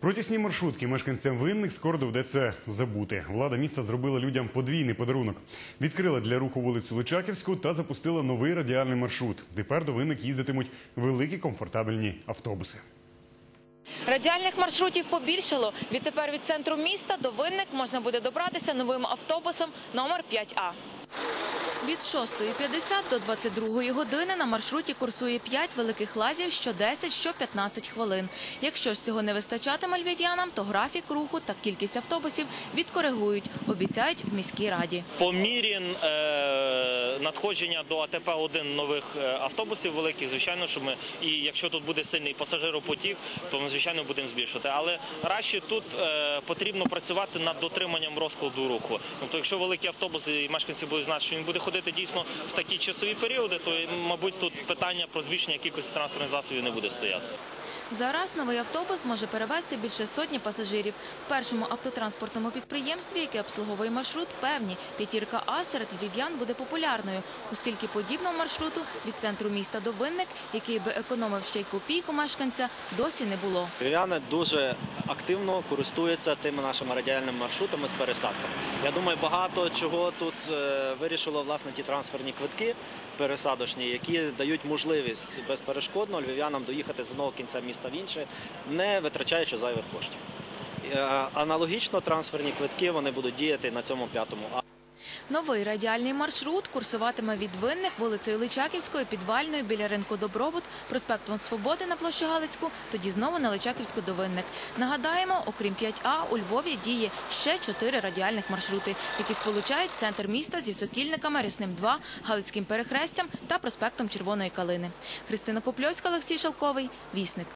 Протісні маршрутки мешканцям винних скоро доведеться забути. Влада міста зробила людям подвійний подарунок. Відкрила для руху вулицю Личаківську та запустила новий радіальний маршрут. Тепер до винник їздитимуть великі комфортабельні автобуси. Радіальних маршрутів побільшало. Відтепер від центру міста до Винник можна буде добратися новим автобусом номер 5А. Від 6.50 до 22 години на маршруті курсує 5 великих лазів що 10, що 15 хвилин. Якщо ж цього не вистачатиме львів'янам, то графік руху та кількість автобусів відкоригують, обіцяють в міській раді. По мірі е, надходження до АТП 1 нових е, автобусів великих, звичайно, що ми і якщо тут буде сильний пасажиропотік, то ми звичайно будемо збільшувати. Але радше тут е, потрібно працювати над дотриманням розкладу руху. Тобто, якщо великі автобуси і мешканці будуть знати, що він буде ходити дійсно в такі часові періоди, то мабуть тут питання про збільшення кількості транспортних засобів не буде стояти. Зараз новий автобус може перевезти більше сотні пасажирів. В першому автотранспортному підприємстві, яке обслуговує маршрут, певні п'ятірка А серед львів'ян буде популярною, оскільки подібного маршруту від центру міста до Винник, який би економив ще й копійку мешканця, досі не було. Львів'яни дуже активно користуються тими нашими радіальними маршрутами з пересадками. Я думаю, багато чого тут е, вирішило власне ті трансферні квитки пересадочні, які дають можливість безперешкодно львів'янам доїхати з одного кінця міста в інше, не витрачаючи зайвих коштів. Е, Аналогічно трансферні квитки вони будуть діяти на цьому п'ятому. Новий радіальний маршрут курсуватиме від Винник вулицею Личаківською, Підвальною, біля ринку Добробут, проспектом Свободи на площу Галицьку, тоді знову на Личаківську до Винник. Нагадаємо, окрім 5А, у Львові діє ще чотири радіальних маршрути, які сполучають центр міста зі Сокільниками, Рісним 2, Галицьким перехрестям та проспектом Червоної Калини. Христина Купльовська, Олексій Шалковий, Вісник.